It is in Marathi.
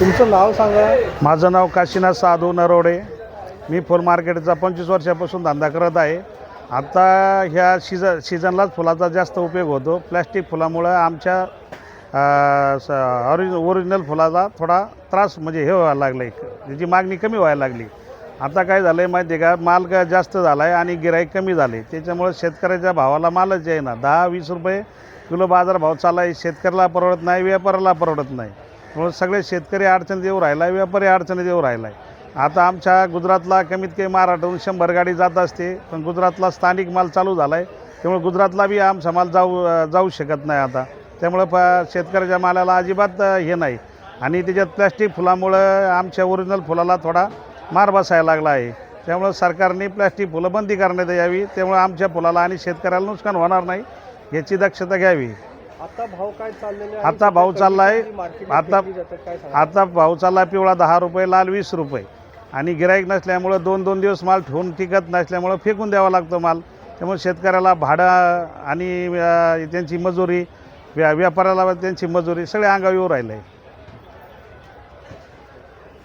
तुमचं नाव सांगा. माझं नाव काशीनाथ साधू नरोडे. मी फुल मार्केटचा पंचवीस वर्षापासून धंदा करत आहे. आता ह्या सीझ सीझनलाच फुलाचा जास्त उपयोग होतो. प्लॅस्टिक फुलामुळं आमच्या ऑरिज ओरिजिनल फुलाचा थोडा त्रास म्हणजे हे व्हायला लागलं. आहे त्याची मागणी कमी व्हायला लागली. आता काय झालं आहे माहिती आहे का? माल का जास्त झाला आहे आणि गिराईक कमी झाले. त्याच्यामुळं शेतकऱ्याच्या भावाला मालच आहे ना दहा वीस रुपये किलो बाजारभाव चालला आहे शेतकऱ्याला परवडत नाही व्यापाऱ्याला परवडत नाही. म्हणून सगळे शेतकरी अडचणीत येऊ राहिला आहे व्यापारी अडचणीत येऊ राहिला आहे आता आमच्या गुजरातला कमीत कमी महाराष्ट्रातून शंभर गाडी जात असते पण गुजरातला स्थानिक माल चालू झाला आहे त्यामुळे गुजरातला बी आमचा माल जाऊ जाऊ शकत नाही आता. त्यामुळं प शेतकऱ्याच्या मालाला अजिबात हे नाही. आणि त्याच्यात प्लॅस्टिक फुलामुळं आमच्या ओरिजिनल फुलाला थोडा मार बसायला लागला आहे. त्यामुळं सरकारने प्लॅस्टिक फुलं बंदी करण्यात यावी त्यामुळं आमच्या फुलाला आणि शेतकऱ्याला नुकसान होणार नाही याची दक्षता घ्यावी. आता भाव काय चाललेले आहे? आता भाव चाललाय मार्केटला आता? आता भाव चालला पिवळा दहा रुपये लाल वीस रुपये आणि गिराईक नसल्यामुळं दोन दोन दिवस माल ठेवून टिकत नसल्यामुळं फेकून द्यावा लागतो माल त्यामुळे शेतकऱ्याला भाडं आणि त्यांची मजुरी व्या व्यापाऱ्याला त्यांची मजुरी सगळे अंगावर येऊ राहिले